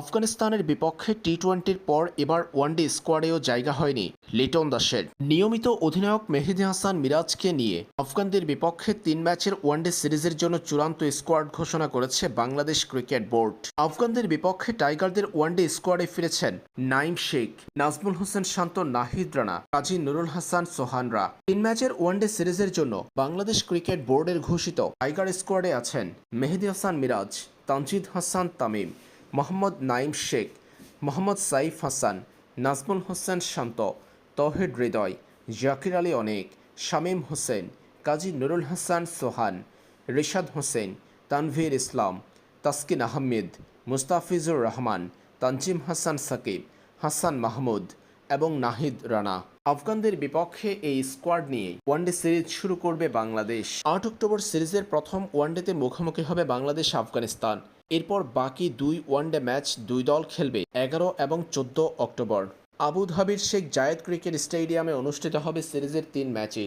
আফগানিস্তানের বিপক্ষে টি টোয়েন্টির পর এবার ওয়ানডে স্কোয়াডেও জায়গা হয়নি লিটন দাসের। নিয়মিত অধিনায়ক মেহেদি হাসান মিরাজকে নিয়ে আফগানদের বিপক্ষে তিন ম্যাচের ওয়ানডে সিরিজের জন্য চূড়ান্ত স্কোয়াড ঘোষণা করেছে বাংলাদেশ ক্রিকেট বোর্ড। আফগানদের বিপক্ষে টাইগারদের ওয়ানডে স্কোয়াডে ফিরেছেন নাইম শেখ, নাজমুল হোসেন শান্ত, নাহিদ রানা, কাজী নুরুল হাসান সোহানরা। তিন ম্যাচের ওয়ানডে সিরিজের জন্য বাংলাদেশ ক্রিকেট বোর্ডের ঘোষিত টাইগার স্কোয়াডে আছেন মেহেদি হাসান মিরাজ, তানজিদ হাসান তামিম। মোহাম্মদ নাইম শেখ, মোহাম্মদ সাইফ হাসান, নাজমুল হোসেন শান্ত, তহিদ হৃদয়, জাকির আলী অনেক, শামীম হোসেন, কাজী নুরুল হাসান সোহান, রিশাদ হোসেন, তানভীর ইসলাম, তাসকিন আহমেদ, মুস্তাফিজুর রহমান, তানজিম হাসান সাকিব, হাসান মাহমুদ এবং নাহিদ রানা। আফগানদের বিপক্ষে এই স্কোয়াড নিয়ে ওয়ানডে সিরিজ শুরু করবে বাংলাদেশ। আট অক্টোবর সিরিজের প্রথম ওয়ানডেতে মুখোমুখি হবে বাংলাদেশ আফগানিস্তান এরপর বাকি দুই ওয়ানডে ম্যাচ দুই দল খেলবে, এগারো এবং চোদ্দ অক্টোবর। আবুধাবির শেখ জায়েদ ক্রিকেট স্টেডিয়ামে অনুষ্ঠিত হবে সিরিজের তিন ম্যাচে